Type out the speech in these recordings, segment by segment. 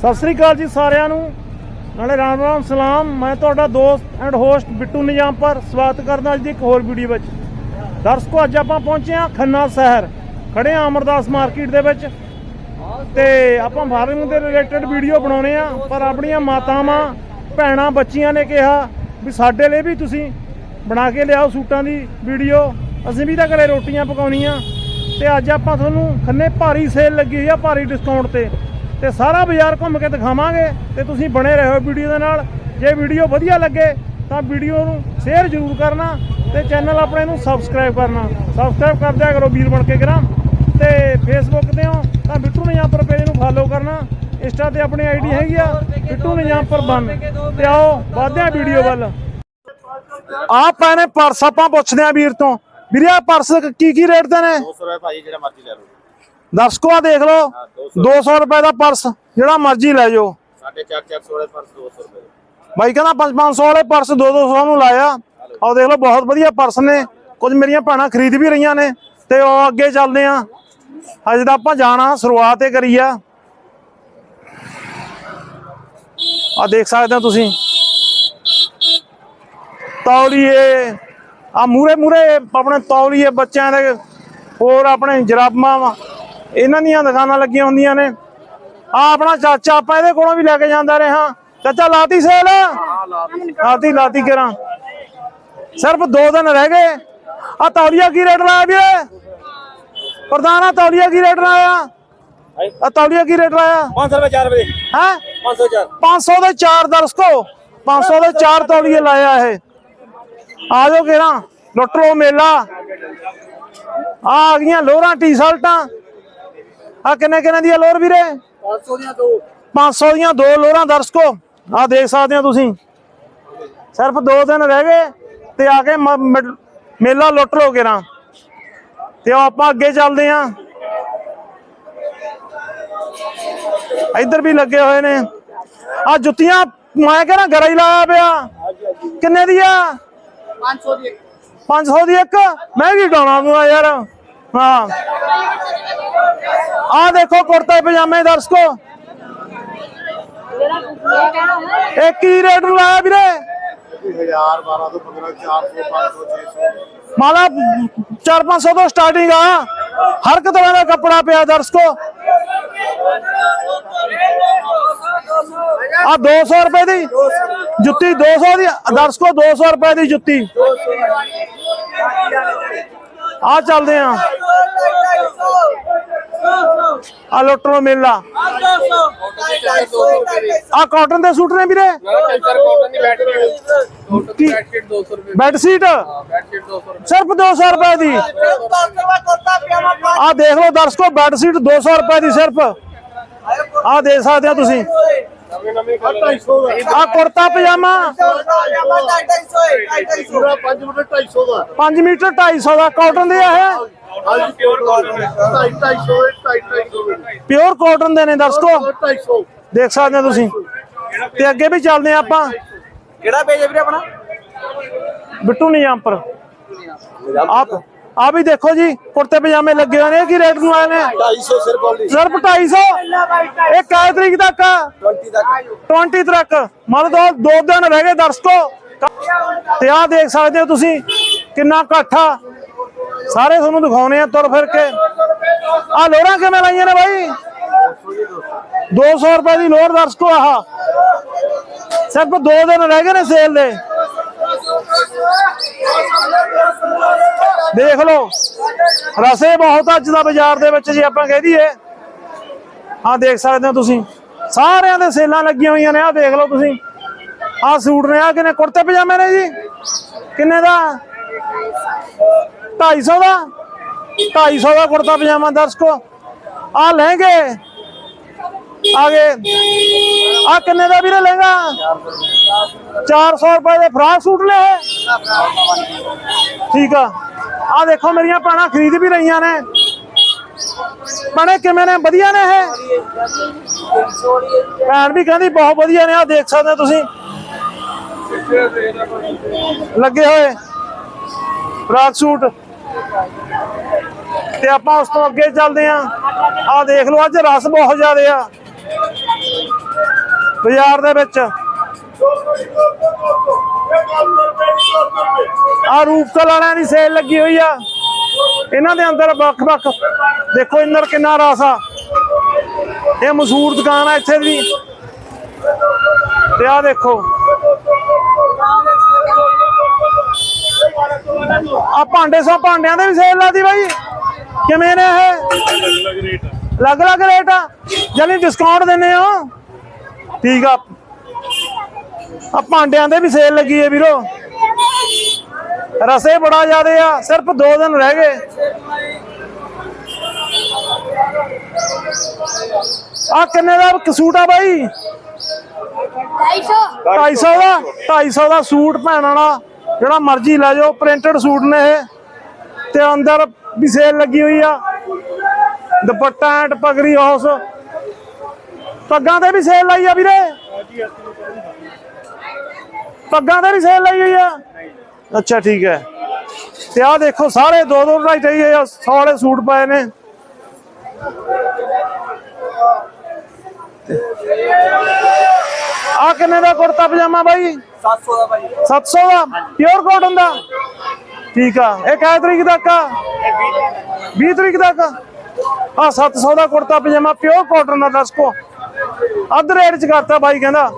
ਸਤਿ ਸ੍ਰੀ ਅਕਾਲ ਜੀ ਸਾਰਿਆਂ ਨੂੰ। ਨਾਲੇ ਰਾਮ ਰਾਮ, ਸਲਾਮ। ਮੈਂ ਤੁਹਾਡਾ ਦੋਸਤ ਐਂਡ ਹੋਸਟ ਬਿੱਟੂ ਨਿਜਾਮਪੁਰ ਸਵਾਗਤ ਕਰਦਾ ਅੱਜ ਦੀ ਇੱਕ ਹੋਰ ਵੀਡੀਓ ਵਿੱਚ। ਦਰਸ਼ਕੋ, ਅੱਜ ਆਪਾਂ ਪਹੁੰਚੇ ਹਾਂ ਖੰਨਾ ਸ਼ਹਿਰ। ਖੜੇ ਹਾਂ ਅਮਰਦਾਸ ਮਾਰਕੀਟ ਦੇ ਵਿੱਚ। ਤੇ ਆਪਾਂ ਫਾਰਮਿੰਗ ਦੇ ਰਿਲੇਟਡ ਵੀਡੀਓ ਬਣਾਉਣੇ ਆ, ਪਰ ਆਪਣੀਆਂ ਮਾਤਾਵਾਂ, ਭੈਣਾਂ, ਬੱਚੀਆਂ ਨੇ ਕਿਹਾ ਵੀ ਸਾਡੇ ਲਈ ਵੀ ਤੁਸੀਂ ਬਣਾ ਕੇ ਲਿਆਓ ਸੂਟਾਂ ਦੀ ਵੀਡੀਓ ਅਸੀਂ ਵੀ ਤਾਂ ਘਰੇ ਰੋਟੀਆਂ ਪਕਾਉਣੀਆਂ। ਤੇ ਅੱਜ ਆਪਾਂ ਤੁਹਾਨੂੰ ਖੰਨੇ ਭਾਰੀ ਸੇਲ ਲੱਗੀ ਹੋਈ ਆ, ਭਾਰੀ ਡਿਸਕਾਊਂਟ ਤੇ। ਤੇ ਸਾਰਾ ਬਾਜ਼ਾਰ ਘੁੰਮ ਕੇ ਦਿਖਾਵਾਂਗੇ ਤੇ ਤੁਸੀਂ ਬਣੇ ਰਹੋ ਵੀਡੀਓ ਦੇ ਨਾਲ। ਜੇ ਵੀਡੀਓ ਵਧੀਆ ਲੱਗੇ ਤਾਂ ਵੀਡੀਓ ਨੂੰ ਸ਼ੇਅਰ ਜ਼ਰੂਰ ਕਰਨਾ ਤੇ ਚੈਨਲ ਆਪਣੇ ਨੂੰ ਸਬਸਕ੍ਰਾਈਬ ਕਰਨਾ। ਸਬਸਕ੍ਰਾਈਬ ਕਰ ਦਿਆ ਕਰੋ ਵੀਰ ਬਣ ਕੇ ਕਰਾਂ ਤੇ ਫੇਸਬੁੱਕ ਤੇ ਹੋ ਤਾਂ ਬਿੱਟੂ ਨਿਜਾਮਪੁਰ ਪੇਜ ਨੂੰ ਫਾਲੋ ਕਰਨਾ। ਇੰਸਟਾ ਤੇ ਆਪਣੀ ਆਈਡੀ ਹੈਗੀ ਆ ਬਿੱਟੂ ਨਿਜਾਮਪੁਰ ਬਨ। ਤੇ ਆਓ ਵਧਦੇ ਆ ਵੀਡੀਓ ਵੱਲ। ਆ ਪੈਣੇ ਪਰਸ ਆਪਾਂ ਪੁੱਛਦੇ ਆ ਵੀਰ ਤੋਂ। ਵੀਰੇ ਆ ਪਰਸ ਕੀ ਕੀ ਰੇਟ ਦੇ ਨੇ? 200 ਰੁਪਏ ਭਾਈ ਜਿਹੜਾ ਮਰਜ਼ੀ ਲੈ ਲਓ। ਦਰਸ਼ਕੋ ਦੇਖ ਲਓ। 200 ਰੁਪਏ ਦਾ ਪਰਸ ਜਿਹੜਾ ਮਰਜ਼ੀ ਲੈ ਜਾਓ। ਸਾਡੇ ਚਾਰ ਚਾਰ ਸੌ ਵਾਲੇ ਪਰਸ 200 ਰੁਪਏ ਬਾਈ ਕਹਿੰਦਾ 500 ਵਾਲੇ ਪਰਸ 200 ਨੂੰ ਲਾਇਆ। ਆਹ ਦੇਖ ਲਓ ਬਹੁਤ ਵਧੀਆ ਪਰਸ ਨੇ। ਕੁਝ ਮੇਰੀਆਂ ਭੈਣਾਂ ਖਰੀਦ ਵੀ ਰਹੀਆਂ ਨੇ ਤੇ ਉਹ ਅੱਗੇ ਚੱਲਦੇ ਆ। ਅੱਜ ਦਾ ਆਪਾਂ ਜਾਣਾ ਸ਼ੁਰੂਆਤ ਹੀ ਕਰੀ ਆ। ਆ ਦੇਖ ਸਕਦੇ ਹੋ ਤੁਸੀਂ। ਤੌਲੀਏ। ਆ ਮੂਰੇ ਮੂਰੇ ਆਪਣੇ ਤੌਲੀਏ ਬੱਚਿਆਂ ਦੇ ਹੋਰ ਆਪਣੇ ਜਰਾਬਾਂ ਇਹਨਾਂ ਦੀਆਂ ਦੁਕਾਨਾਂ ਲੱਗੀਆਂ ਹੁੰਦੀਆਂ ਨੇ। ਆ ਆਪਣਾ ਚਾਚਾ ਆਪਾਂ ਇਹਦੇ ਕੋਲੋਂ ਵੀ ਲੈ ਕੇ ਜਾਂਦਾ ਰਿਹਾ। ਚਾਚਾ ਲਾਤੀ ਸੇਲ? ਲਾਤੀ ਲਾਤੀ ਕਰਾਂ। ਸਿਰਫ 2 ਦਿਨ ਰਹਿ ਗਏ। ਆ ਤੌਲੀਆ ਕੀ ਰੇਟ ਲਾਇਆ ਵੀਰੇ? ਪ੍ਰਧਾਨਾ ਤੌਲੀਆ ਕੀ ਰੇਟ ਲਾਇਆ? ਆ ਤੌਲੀਆ ਕੀ ਰੇਟ ਲਾਇਆ? 500 ਰੁਪਏ 4 ਰੁਪਏ ਹੈ? 500 4 500 ਦੇ 4 ਦਰਸ਼ਕੋ। 500 ਦੇ 4 ਤੌਲੀਏ ਲਾਇਆ ਇਹ। ਆ ਜਾਓ ਕਿਰਾਂ ਲੁੱਟ ਲੋ ਮੇਲਾ। ਆ ਆ ਗਈਆਂ ਲੋਰਾਂ ਟੀ-ਸ਼ਰਟਾਂ ਆ ਕਿੰਨੇ ਕਿੰਨੇ ਦੀਆਂ ਲੋਰ ਵੀਰੇ? 500 ਦੀਆਂ ਦੋ। 500 ਦੀਆਂ ਦੋ ਲੋਰਾਂ ਦਰਸ਼ਕੋ। ਆ ਦੇਖ ਸਕਦੇ ਹੋ ਤੁਸੀਂ। ਸਿਰਫ 2 ਦਿਨ ਰਹਿ ਗਏ ਤੇ ਆ ਕੇ ਮ- ਮ- ਮੇਲਾ ਲੁੱਟ ਲੋ ਕਿਰਾਂ ਤੇ ਆਪਾਂ ਅੱਗੇ ਚੱਲਦੇ ਆਂ ਇੱਧਰ ਵੀ ਲੱਗੇ ਹੋਏ ਨੇ। ਆ ਜੁੱਤੀਆਂ ਮੈਂ ਕਹਿੰਦਾ ਗਰਾ ਹੀ ਲਾਇਆ ਪਿਆ। ਕਿੰਨੇ ਦੀ ਆ 500 ਦੀ 500 ਦੀ ਇੱਕ? ਮਹਿੰਗੀ ਡਾਉਣਾ ਨੂੰ ਆ ਯਾਰ? ਹਾਂ ਆ ਦੇਖੋ ਕੁੜਤੇ ਪਜਾਮੇ ਦਰਸ਼ਕੋ ਇਹ ਕੀ ਰੇਟ ਨੂੰ ਲਾਇਆ ਵੀਰੇ 1000 12 ਤੋਂ 15 400 500 600 ਮਾਲਾ 4-500 ਤੋਂ ਸਟਾਰਟਿੰਗ ਆ ਹਰ ਇੱਕ ਤਰ੍ਹਾਂ ਦਾ ਕੱਪੜਾ ਪਿਆ ਦਰਸ਼ਕੋ ਆ 200 ਰੁਪਏ ਦੀ ਜੁੱਤੀ 200 ਦੀ ਦਰਸ਼ਕੋ 200 ਰੁਪਏ ਦੀ ਜੁੱਤੀ ਆ ਚੱਲਦੇ ਆ। ਆ ਲੁੱਟਰੋ ਮੇਲਾ। ਆ ਕਾਟਨ ਦੇ ਸੂਟ ਨੇ ਵੀਰੇ? ਕਾਟਨ ਦੀ ਬੈਟਸ਼ੀਟ ਕੀ? ਬੈਟਸ਼ੀਟ 200 ਰੁਪਏ ਬੈੱਡ ਸ਼ੀਟ? ਸਿਰਫ 200 ਰੁਪਏ ਦੀ। ਆ ਦੇਖ ਲਓ ਦਰਸ਼ਕੋ, ਬੈੱਡ ਸ਼ੀਟ 200 ਰੁਪਏ ਦੀ ਸਿਰਫ। ਆ ਦੇਖ ਸਕਦੇ ਹੋ ਤੁਸੀਂ। ਆ। ਕੁੜਤਾ ਪਜਾਮਾ। ਪੂਰਾ 5 ਮੀਟਰ 250 ਦਾ। 5 ਮੀਟਰ 250 ਦਾ। ਕਾਟਨ ਦੇ ਆ ਇਹ? ਅੱਜ ਪਿਓਰ ਕਾਟਨ 250 250 ਪਿਓਰ ਕਾਟਨ ਦੇ। ਨੇ ਦਰਸ਼ਕੋ 250 ਦੇਖ ਸਕਦੇ ਹੋ ਤੁਸੀਂ। ਤੇ ਅੱਗੇ ਵੀ ਚੱਲਦੇ ਆ ਆਪਾਂ। ਕਿਹੜਾ ਪੇਜ ਹੈ ਵੀਰੇ ਆਪਣਾ? ਬਿੱਟੂ ਨਿਜਾਮਪੁਰ। ਆਪ ਆ ਵੀ ਦੇਖੋ ਜੀ ਕੁੜਤੇ ਪਜਾਮੇ ਲੱਗੇ ਹੋਏ ਨੇ ਕੀ ਰੇਟ ਨੂੰ ਆਏ ਨੇ? 250 ਸਿਰਫ ਓਨਲੀ ਸਿਰਫ 250 ਇਹ ਕਿਹ ਤਰੀਕ ਤੱਕ? ਆ 20 ਤੱਕ। 20 ਤੱਕ। ਮੰਨ ਲਓ ਦੋ ਦਿਨ ਰਹਿ ਗਏ ਦਰਸ਼ਕੋ। ਤੇ ਆਹ ਦੇਖ ਸਕਦੇ ਹੋ ਤੁਸੀਂ ਕਿੰਨਾ ਇਕੱਠ ਆ। ਸਾਰੇ ਤੁਹਾਨੂੰ ਦਿਖਾਉਣੇ ਆ ਤੁਰ ਫਿਰ ਕੇ। ਆ ਲੋਰਾਂ ਕਿਵੇਂ ਲਾਈਆਂ ਨੇ ਬਾਈ? 200 ਰੁਪਏ ਦੀ ਲੋਰ ਦਰਸ਼ਕੋ ਆਹ। ਸਿਰਫ ਦੋ ਦਿਨ ਰਹਿ ਗਏ ਨੇ ਸੇਲ ਦੇ। ਦੇਖ ਲਓ। ਰਸੇ ਬਹੁਤ ਅੱਜ ਦਾ ਬਾਜ਼ਾਰ ਦੇ ਵਿੱਚ ਜੇ ਆਪਾਂ ਕਹਿ ਦਈਏ। ਆਹ ਦੇਖ ਸਕਦੇ ਹੋ ਤੁਸੀਂ। ਸਾਰਿਆਂ ਦੇ ਸੇਲਾਂ ਲੱਗੀਆਂ ਹੋਈਆਂ ਨੇ, ਆਹ ਦੇਖ ਲਓ ਤੁਸੀਂ। ਆਹ ਸੂਟ ਨੇ ਆ ਕਿੰਨੇ ਕੁੜਤੇ ਪਜਾਮੇ ਨੇ ਜੀ? ਕਿੰਨੇ ਦਾ? 250 ਦਾ? 250 ਦਾ ਕੁੜਤਾ ਪਜਾਮਾ, ਦਰਸ਼ਕੋ। ਆ ਲਹਿੰਗੇ। ਆਗੇ। ਆ ਕਿੰਨੇ ਦਾ ਵੀਰੇ ਲਹਿੰਗਾ? 400 ਰੁਪਏ ਦੇ ਫਰਾਕ ਸੂਟ ਨੇ ਠੀਕ ਆ। ਆ ਦੇਖੋ ਮੇਰੀਆਂ ਭੈਣਾਂ ਖਰੀਦ ਵੀ ਰਹੀਆਂ ਨੇ। ਭੈਣੇ ਕਿਵੇਂ ਨੇ? ਵਧੀਆ ਨੇ ਇਹ? ਭੈਣ ਵੀ ਕਹਿੰਦੀ ਬਹੁਤ ਵਧੀਆ ਨੇ ਆ ਦੇਖ ਸਕਦੇ ਹੋ ਤੁਸੀਂ। ਲੱਗੇ ਹੋਏ। Frock suit. ਤੇ ਆਪਾਂ ਉਸ ਤੋਂ ਅੱਗੇ ਚੱਲਦੇ ਆਂ ਆ ਦੇਖ ਲਓ, ਅੱਜ ਰਸ ਬਹੁਤ ਜ਼ਿਆਦੇ ਆ। ਬਾਜ਼ਾਰ ਦੇ ਵਿੱਚ। ਆ ਰੂਪਕਲ ਵਾਲਿਆਂ ਦੀ ਸੇਲ ਲੱਗੀ ਹੋਈ ਆ। ਇਹਨਾਂ ਦੇ ਅੰਦਰ ਵੱਖ-ਵੱਖ ਦੇਖੋ ਇੰਦਰ ਕਿੰਨਾ ਰਸ ਆ। ਇਹ ਮਸ਼ਹੂਰ ਦੁਕਾਨ ਆ ਇੱਥੇ ਦੀ। ਤੇ ਆ ਦੇਖੋ। ਆ ਭਾਂਡੇ ਸੋ ਭਾਂਡਿਆਂ ਦੇ ਵੀ ਸੇਲ ਲਾਦੀ ਬਾਈ। ਕਿਵੇਂ ਨੇ ਇਹ? ਅਲੱਗ-ਅਲੱਗ ਰੇਟ ਆ। ਜਾਨੀ ਡਿਸਕਾਊਂਟ ਦਿੰਨੇ ਹੋ। ਠੀਕ ਆ। ਆ ਭਾਂਡਿਆਂ ਦੇ ਵੀ ਸੇਲ ਲੱਗੀ ਹੈ ਵੀਰੋ। ਰਸੇ ਬੜਾ ਜ਼ਿਆਦੇ ਆ ਸਿਰਫ 2 ਦਿਨ ਰਹਿ ਗਏ। ਆ ਕਿੰਨੇ ਦਾ ਸੂਟ ਆ ਬਾਈ? 250 ਦਾ 250 ਦਾ ਸੂਟ ਭੈਣ ਵਾਲਾ ਜਿਹੜਾ ਮਰਜ਼ੀ ਲੈ ਜਾਓ ਪ੍ਰਿੰਟਡ ਸੂਟ ਨੇ ਇਹ। ਤੇ ਅੰਦਰ ਵੀ ਸੇਲ ਲੱਗੀ ਹੋਈ ਆ। ਦੁਪੱਟਾ ਐਂਡ ਪਗੜੀ ਹਾਊਸ ਪੱਗਾਂ ਤੇ ਵੀ ਸੇਲ ਲਾਈ ਆ ਵੀਰੇ। ਪੱਗਾਂ ਤੇ ਵੀ ਸੇਲ ਲਾਈ ਹੋਈ ਆ? ਅੱਛਾ ਠੀਕ ਹੈ। ਤੇ ਆਹ ਦੇਖੋ ਸਾਰੇ ਦੋ ਦੋ ਢਾਈ ਢਾਈ ਆ 100 ਵਾਲੇ ਸੂਟ ਪਏ ਨੇ। ਆ ਕਿੰਨੇ ਦਾ ਕੁੜਤਾ ਪਜਾਮਾ ਬਾਈ? 700 ਦਾ ਭਾਈ। 700 ਦਾ? ਪਿਓਰ ਕਾਟਨ ਦਾ? ਠੀਕ ਆ। ਇਹ ਕਿਹ ਤਰੀਕ ਤੱਕ ਆ? 20 ਤਰੀਕ ਤੱਕ। ਆ? 700 ਦਾ ਕੁੜਤਾ ਪਜਾਮਾ ਪਿਓਰ ਕਾਟਨ ਦਾ ਦੱਸ ਕੋ। ਅੱਧ ਰੇਟ ਚ ਕਰਤਾ ਬਾਈ ਕਹਿੰਦਾ।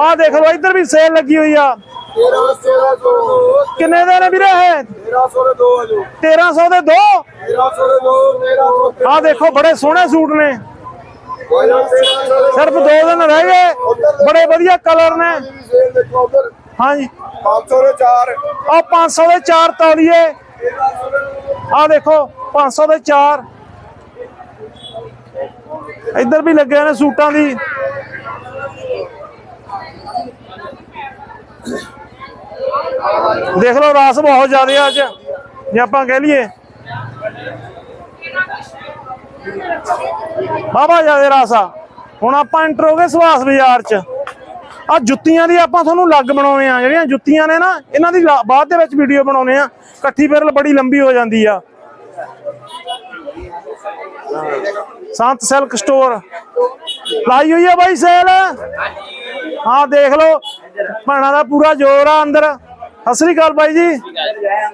ਆ ਦੇਖ ਲਓ, ਇੱਧਰ ਵੀ ਸੇਲ ਲੱਗੀ ਹੋਈ ਆ। ਕਿੰਨੇ ਦੇ ਨੇ ਵੀਰੇ ਇਹ? 1300 ਦੇ ਦੋ। ਆ ਦੇਖੋ, ਬੜੇ ਸੋਹਣੇ ਸੂਟ ਨੇ। ਸਿਰਫ ਦੋ ਦਿਨ ਰਹਿ ਗਏ। ਬੜੇ ਵਧੀਆ ਕਲਰ ਨੇ। ਹਾਂਜੀ। 500 ਦੇ 4 ਆ 500 ਦੇ 4 ਤੌਲੀਏ। ਆ ਦੇਖੋ 500 ਦੇ 4 ਇੱਧਰ ਵੀ ਲੱਗੇ ਨੇ ਸੂਟਾਂ ਦੀ। ਦੇਖ ਲਓ, ਰਾਸ ਬਹੁਤ ਜ਼ਿਆਦਾ ਅੱਜ, ਜੇ ਆਪਾਂ ਕਹਿ ਲਈਏ। ਬਾਬਾ ਜ਼ਿਆਦਾ ਰਾਸ ਆ। ਹੁਣ ਆਪਾਂ ਐਂਟਰ ਹੋ ਗਏ ਸੁਭਾਸ ਬਾਜ਼ਾਰ ਚ। ਆ ਜੁੱਤੀਆਂ ਦੀ ਆਪਾਂ ਤੁਹਾਨੂੰ ਲੱਗ ਬਣਾਉਣੇ ਆ। ਜਿਹੜੀਆਂ ਜੁੱਤੀਆਂ ਨੇ ਨਾ, ਇਹਨਾਂ ਦੀ ਬਾਅਦ ਦੇ ਵਿੱਚ ਵੀਡੀਓ ਬਣਾਉਣੇ ਆ। ਇਕੱਠੀ ਫਿਰ ਬੜੀ ਲੰਬੀ ਹੋ ਜਾਂਦੀ ਆ। ਸੰਤ ਸਿਲਕ ਸਟੋਰ। ਲਾਈ ਹੋਈ ਆ ਬਾਈ ਸੇਲ। ਹਾਂ ਦੇਖ ਲਓ। ਭਾਣਾ ਦਾ ਪੂਰਾ ਜ਼ੋਰ ਆ ਅੰਦਰ। ਸਤਿ ਸ੍ਰੀ ਅਕਾਲ ਬਾਈ ਜੀ।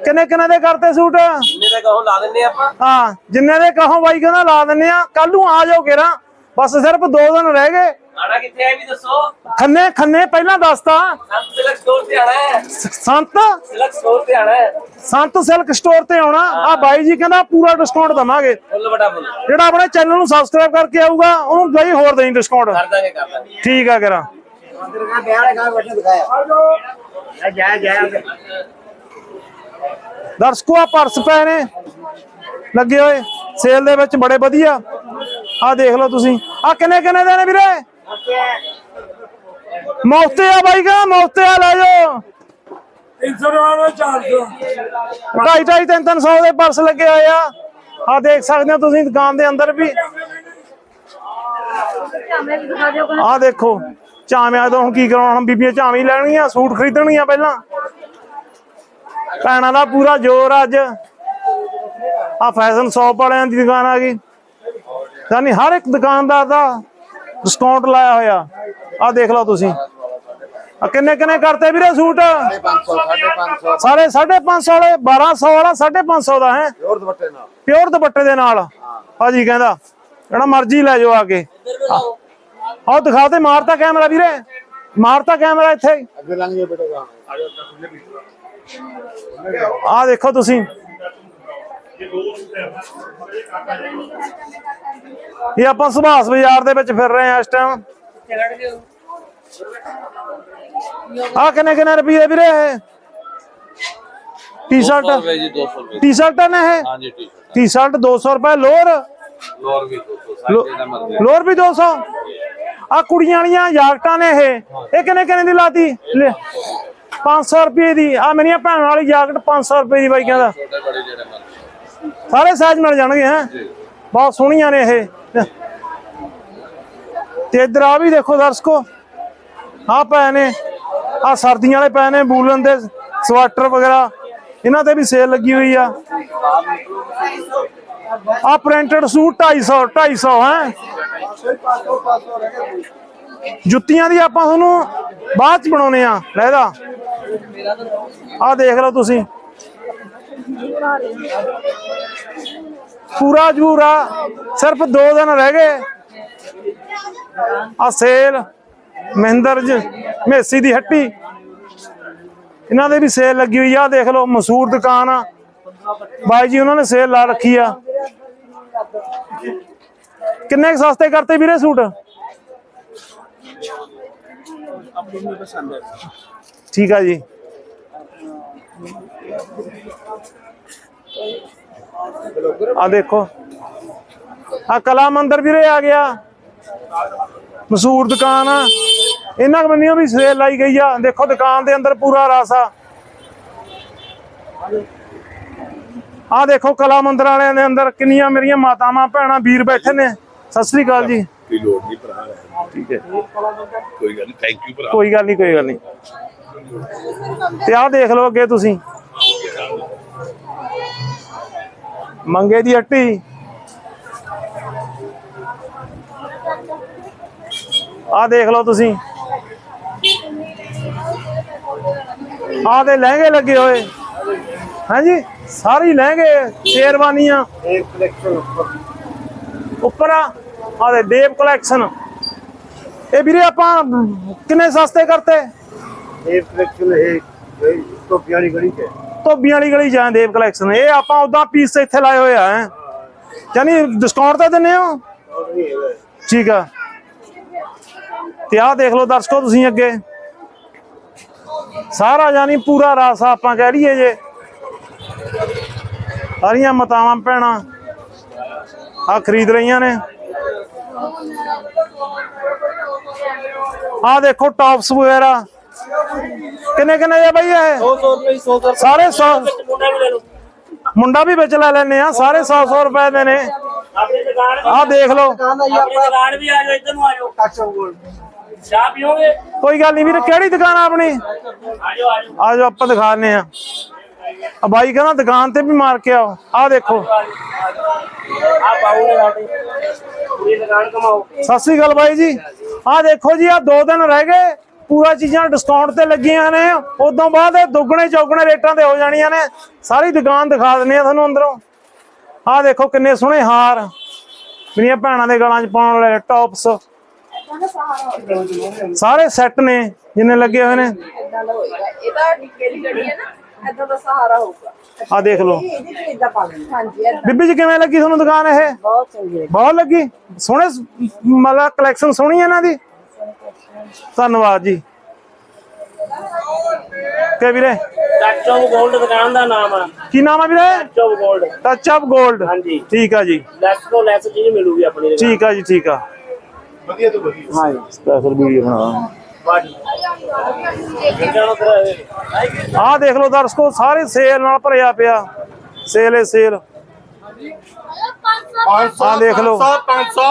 ਕਿੰਨੇ ਕਿੰਨੇ ਦੇ ਕਰਤੇ ਸੂਟ? ਜਿੰਨੇ ਦਾ ਕਹੋ ਲਾ ਦਿੰਨੇ ਆਪਾਂ। ਹਾਂ ਜਿੰਨੇ ਦੇ ਕਹੋ ਬਾਈ ਕਹਿੰਦਾ ਲਾ ਦਿੰਨੇ ਆ। ਕੱਲ ਨੂੰ ਆ ਜਾਓ ਕਿਰਾ ਬਸ ਸਿਰਫ 2 ਦਿਨ ਰਹਿ ਗਏ। ਆਣਾ ਕਿੱਥੇ ਹੈ ਵੀ ਦੱਸੋ? ਖੰਨੇ ਖੰਨੇ ਪਹਿਲਾਂ ਦੱਸਤਾ ਸੰਤ ਸਿਲਕ ਸਟੋਰ ਤੇ ਆਣਾ ਹੈ। ਸੰਤ? ਸਿਲਕ ਸਟੋਰ ਤੇ ਆਣਾ ਹੈ। ਸੰਤ ਸਿਲਕ ਸਟੋਰ ਤੇ ਆਉਣਾ। ਆ ਬਾਈ ਜੀ ਕਹਿੰਦਾ ਪੂਰਾ ਡਿਸਕਾਊਂਟ ਦਵਾਂਗੇ। ਫੁੱਲ ਬਟਾ ਫੁੱਲ। ਜਿਹੜਾ ਆਪਣੇ ਚੈਨਲ ਨੂੰ ਸਬਸਕ੍ਰਾਈਬ ਕਰਕੇ ਆਊਗਾ ਉਹਨੂੰ ਬਾਈ ਹੋਰ ਦੇਈ ਡਿਸਕਾਊਂਟ ਕਰ ਦਾਂਗੇ ਕਰ ਦਾਂਗੇ। ਠੀਕ ਆ ਕਰਾਂ। ਦਰਸ਼ਕੋ ਆ ਪਰਸ ਪਏ ਨੇ। ਲੱਗੇ ਹੋਏ। ਸੇਲ ਦੇ ਵਿੱਚ ਬੜੇ ਵਧੀਆ। ਆ ਦੇਖ ਲਓ ਤੁਸੀਂ। ਆ ਕਿੰਨੇ ਕਿੰਨੇ ਦੇ ਨੇ ਵੀਰੇ? ਮੌਤੇ ਆ। ਬਾਈ ਕਾ ਮੌਤੇ ਆ ਲੈ ਜਾਓ। 300 ਢਾਈ ਢਾਈ ਤਿੰਨ ਤਿੰਨ ਸੌ ਦੇ ਪਰਸ ਲੱਗੇ ਹੋਏ ਆ। ਆ ਦੇਖ ਸਕਦੇ ਹੋ ਤੁਸੀਂ ਦੁਕਾਨ ਦੇ ਅੰਦਰ ਵੀ। ਆ ਦੇਖੋ ਚਾਵਿਆਂ ਤੋਂ ਹੁਣ ਕੀ ਕਰਾਉਣਾ? ਹੁਣ ਬੀਬੀਆਂ ਚਾਵੇਂ ਲੈਣਗੀਆਂ ਸੂਟ ਖਰੀਦਣਗੀਆਂ ਪਹਿਲਾਂ। ਭੈਣਾਂ ਦਾ ਪੂਰਾ ਜ਼ੋਰ ਅੱਜ। ਆ ਫੈਸ਼ਨ ਸ਼ਾਪ ਵਾਲਿਆਂ ਦੀ ਦੁਕਾਨ ਆ ਗਈ। ਯਾਨੀ ਹਰ ਇੱਕ ਦੁਕਾਨਦਾਰ ਦਾ ਡਿਸਕਾਊਂਟ ਲਾਇਆ ਹੋਇਆ। ਆ ਦੇਖ ਲਓ ਤੁਸੀਂ। ਆ ਕਿੰਨੇ ਕਿੰਨੇ ਕਰਤੇ ਵੀਰੇ ਸੂਟ? 500 550 ਸਾਰੇ 550 ਵਾਲੇ 1200 ਵਾਲਾ 550 ਦਾ ਹੈ। ਹੋਰ ਦੁਪੱਟੇ ਨਾਲ। ਪਿਓਰ ਦੁਪੱਟੇ ਦੇ ਨਾਲ। ਭਾਜੀ ਕਹਿੰਦਾ ਜਿਹੜਾ ਮਰਜ਼ੀ ਲੈ ਜਾਓ ਆ ਕੇ। ਆਹ। ਦਿਖਾ ਤੇ ਮਾਰਤਾ ਕੈਮਰਾ ਵੀਰੇ। ਮਾਰਤਾ ਕੈਮਰਾ ਇੱਥੇ। ਅੱਗੇ ਲੰਘ ਬੇਟਾ ਆਹ ਦੇਖੋ ਤੁਸੀਂ। ਇਹ ਆਪਾਂ ਸੁਭਾਸ ਬਾਜ਼ਾਰ ਦੇ ਵਿੱਚ ਫਿਰ ਰਹੇ ਆ ਇਸ ਟਾਈਮ ਆ ਕਿੰਨੇ ਕਿੰਨੇ ਰੁਪਏ ਵੀਰੇ ਇਹ ਟੀ-ਸ਼ਰਟ रुपए जी दो सौ रुपए ਟੀ-ਸ਼ਰਟ ਨੇ ਇਹ हाँ जी ठीक है ਟੀ-ਸ਼ਰਟ 200 ਰੁਪਏ ਲੋਅਰ लोअर भी दो सौ साइड देना मत दे ਲੋਅਰ ਵੀ 200 ਆ ਕੁੜੀਆਂ ਵਾਲੀਆਂ ਜਾਕਟਾਂ ਨੇ ਇਹ ਇਹ ਕਿੰਨੇ ਕਿੰਨੇ ਦੀ ਲਾਤੀ ਲੈ, 500 ਰੁਪਏ ਦੀ ਆ ਮੇਰੀਆਂ ਭੈਣਾਂ ਵਾਲੀ ਜਾਕਟ 500 ਰੁਪਏ ਦੀ ਬਾਈ ਕਹਿੰਦਾ छोटे बड़े जेड़े मत ਸਾਰੇ ਸਾਈਜ਼ ਮਿਲ ਜਾਣਗੇ ਹੈ? ਬਹੁਤ ਸੋਹਣੀਆਂ ਨੇ ਇਹ। ਤੇ ਇਧਰ ਆ ਵੀ ਦੇਖੋ ਦਰਸ਼ਕੋ ਆ ਪਏ ਨੇ ਆ ਸਰਦੀਆਂ ਵਾਲੇ ਪਏ ਨੇ ਬੂਲਨ ਦੇ ਸਵਾਟਰ ਵਗੈਰਾ ਇਹਨਾਂ ਤੇ ਵੀ ਸੇਲ ਲੱਗੀ ਹੋਈ ਆ। ਆ ਪ੍ਰਿੰਟਡ ਸੂਟ 250 250 ਹੈ? ਜੁੱਤੀਆਂ ਦੀ ਆਪਾਂ ਤੁਹਾਨੂੰ ਬਾਅਦ ਚ ਬਣਾਉਨੇ ਆ ਲੈਦਾ ਆ ਦੇਖ ਲਓ ਤੁਸੀਂ। ਪੂਰਾ ਜੂਰਾ ਸਿਰਫ 2 ਦਿਨ ਰਹਿ ਗਏ। ਆ ਸੇਲ ਮਹਿੰਦਰ ਜੀ ਮੇਸੀ ਦੀ ਹੱਟੀ। ਇਹਨਾਂ ਦੇ ਵੀ ਸੇਲ ਲੱਗੀ ਹੋਈ ਆ ਦੇਖ ਲਓ ਮਸ਼ਹੂਰ ਦੁਕਾਨ ਆ। ਬਾਈ ਜੀ ਉਹਨਾਂ ਨੇ ਸੇਲ ਲਾ ਰੱਖੀ ਆ। ਕਿੰਨੇ ਸਸਤੇ ਕਰਤੇ ਵੀਰੇ ਸੂਟ? ਠੀਕ ਆ ਜੀ। ਆ ਦੇਖੋ। ਆ ਕਲਾ ਮੰਦਰ ਵੀਰੇ ਆ ਗਿਆ। ਮਸ਼ਹੂਰ ਦੁਕਾਨ ਆ। ਇਹਨਾਂ ਬੰਨਿਓ ਵੀ ਸੇਲ ਲਾਈ ਗਈ ਆ। ਦੇਖੋ ਦੁਕਾਨ ਦੇ ਅੰਦਰ ਪੂਰਾ ਰਸ ਆ। ਆ ਦੇਖੋ ਕਲਾ ਮੰਦਰ ਵਾਲਿਆਂ ਦੇ ਅੰਦਰ ਕਿੰਨੀਆਂ ਮੇਰੀਆਂ ਮਾਤਾਵਾਂ ਭੈਣਾਂ ਵੀਰ ਬੈਠੇ ਨੇ। ਸਤਿ ਸ੍ਰੀ ਅਕਾਲ ਜੀ। ਕੋਈ ਲੋੜ ਨਹੀਂ ਭਰਾ। ਠੀਕ ਹੈ। ਕੋਈ ਗੱਲ ਨਹੀਂ ਥੈਂਕ ਯੂ ਭਰਾ। ਕੋਈ ਗੱਲ ਨਹੀਂ ਕੋਈ ਗੱਲ ਨਹੀਂ। ਤੇ ਆਹ ਦੇਖ ਲਓ ਅੱਗੇ ਤੁਸੀਂ। ਮੰਗੇ ਦੀ ਅੱਟੀ ਆ ਦੇਖ ਲਓ ਤੁਸੀਂ। ਆ ਦੇ ਲਹਿੰਗੇ ਲੱਗੇ ਹੋਏ। ਹਾਂਜੀ, ਸਾਰੀ ਲਹਿੰਗੇ, ਸ਼ੇਰਵਾਨੀਆਂ। ਇਹ ਕਲੈਕਸ਼ਨ ਉੱਪਰ ਆ ਆ ਦੇ ਦੇਵ ਕਲੈਕਸ਼ਨ ਇਹ ਵੀਰੇ ਆਪਾਂ ਕਿੰਨੇ ਸਸਤੇ ਕਰਤੇ? ਇਹ ਕਲੈਕਸ਼ਨ ਇਹ ਤੋਂ ਪਿਆਰੀ ਗੜੀ ਤੇ ਧੋਬੀਆਂ ਵਾਲੀ ਗਲੀ ਜਾਂ ਦੇਵ ਕਲੈਕਸ਼ਨ ਇਹ ਆਪਾਂ ਉਦਾਂ ਪੀਸ ਇੱਥੇ ਲਾਏ ਹੋਏ ਆ ਯਾਨੀ ਡਿਸਕਾਊਂਟ ਤਾਂ ਦਿੰਨੇ ਹੋ? ਠੀਕ ਆ। ਤੇ ਆਹ ਦੇਖ ਲਓ ਦਰਸ਼ਕੋ ਤੁਸੀਂ ਅੱਗੇ। ਸਾਰਾ ਯਾਨੀ ਪੂਰਾ ਰਾਸ ਆਪਾਂ ਕਹਿ ਲਈਏ ਜੇ। ਸਾਰੀਆਂ ਮਤਾਵਾਂ ਭੈਣਾ ਆ ਖਰੀਦ ਰਹੀਆਂ ਨੇ। ਆ ਦੇਖੋ ਟਾਪਸ ਵਗੈਰਾ। ਕਿੰਨੇ ਕਿੰਨੇ ਦੇ ਬਈ ਇਹ? 100 ਰੁਪਏ 100 ਸਾਰੇ 100 ਮੁੰਡਾ ਵੀ ਲੈ ਲਓ। ਮੁੰਡਾ ਵੀ ਵਿੱਚ ਲੈ ਲੈਨੇ ਆ ਸਾਰੇ 100 100 ਰੁਪਏ ਦੇ ਨੇ। ਆਪਣੀ ਦੁਕਾਨ ਆਹ ਦੇਖ ਲਓ। ਆਪਣੀ ਦੁਕਾਨ ਵੀ ਆ ਜਾਓ ਇੱਧਰ ਨੂੰ ਆ ਜਾਓ। ਚਾਹ ਪੀਓਗੇ? ਕੋਈ ਗੱਲ ਨਹੀਂ ਵੀਰ ਕਿਹੜੀ ਦੁਕਾਨ ਆ ਆਪਣੀ? ਆ ਜਾਓ ਆ ਜਾਓ। ਆ ਜਾਓ ਆਪਾਂ ਦਿਖਾਣੇ ਆ ਆ ਬਾਈ ਕਹਿੰਦਾ ਦੁਕਾਨ ਤੇ ਵੀ ਮਾਰ ਕੇ ਆਓ। ਆ ਦੇਖੋ। ਆ ਪਾਉਂਗੇ ਸਾਡੇ। ਪੂਰੀ ਦੁਕਾਨ ਕਮਾਓ ਸਤਿ ਸ੍ਰੀ ਅਕਾਲ ਬਾਈ ਜੀ। ਆ ਦੇਖੋ ਜੀ ਆ ਦੋ ਦਿਨ ਰਹਿ ਗਏ। ਪੂਰਾ ਚੀਜ਼ਾਂ ਡਿਸਕਾਊਂਟ ਤੇ ਲੱਗੀਆਂ ਨੇ। ਉਦੋਂ ਬਾਅਦ ਇਹ ਦੁੱਗਣੇ ਚੌਗਣੇ ਰੇਟਾਂ ਤੇ ਹੋ ਜਾਣੀਆਂ ਨੇ। ਸਾਰੀ ਦੁਕਾਨ ਦਿਖਾ ਦਿੰਨੇ ਆ ਤੁਹਾਨੂੰ ਅੰਦਰੋਂ। ਆ ਦੇਖੋ ਕਿੰਨੇ ਸੋਹਣੇ ਹਾਰ। ਮੇਰੀਆਂ ਭੈਣਾਂ ਦੇ ਗਲਾਂ 'ਚ ਪਾਉਣ ਵਾਲੇ ਟੌਪਸ ਸਾਰੇ ਸੈੱਟ ਨੇ ਜਿੰਨੇ ਲੱਗੇ ਹੋਏ ਨੇ। ਇਦਾਂ ਦਾ ਹੋਏਗਾ ਇਹਦਾ ਡਿੱਕੇ ਦੀ ਜਿਹੜੀ ਹੈ ਨਾ ਇਦਾਂ ਦਾ ਸਹਾਰਾ ਹੋਊਗਾ ਆ ਦੇਖ ਲਓ। ਬੀਬੀ ਜੀ ਕਿਵੇਂ ਲੱਗੀ ਤੁਹਾਨੂੰ ਦੁਕਾਨ ਇਹ? ਬਹੁਤ ਚੰਗੀ ਬਹੁਤ ਲੱਗੀ। ਸੋਹਣੇ ਮਤਲਬ ਕਲੈਕਸ਼ਨ ਸੋਹਣੀ ਹੈ ਇਹਨਾਂ ਦੀ। ਧੰਨਵਾਦ ਜੀ ਤੇ ਵੀਰੇ ਟੱਚ ਆਫ 골ਡ ਦੁਕਾਨ ਦਾ ਨਾਮ ਆ ਕੀ ਨਾਮ ਆ ਵੀਰੇ ਟੱਚ ਆਫ 골ਡ ਟੱਚ ਆਫ 골ਡ ਹਾਂਜੀ ਠੀਕ ਆ ਜੀ ਲੈਸ ਤੋਂ ਲੈਸ ਚੀਜ਼ ਮਿਲੂਗੀ ਆਪਣੀ ਦੁਕਾਨ ਠੀਕ ਆ ਜੀ ਠੀਕ ਆ ਵਧੀਆ ਤੋਂ ਵਧੀਆ ਹਾਂ ਸਪੈਸ਼ਲ ਵੀਡੀਓ ਬਣਾਵਾਂ ਆ ਦੇਖ ਲਓ ਦਰਸ਼ਕੋ ਸਾਰੇ ਸੇਲ ਨਾਲ ਭਰਿਆ ਪਿਆ ਸੇਲ ਏ ਸੇਲ 500 500 500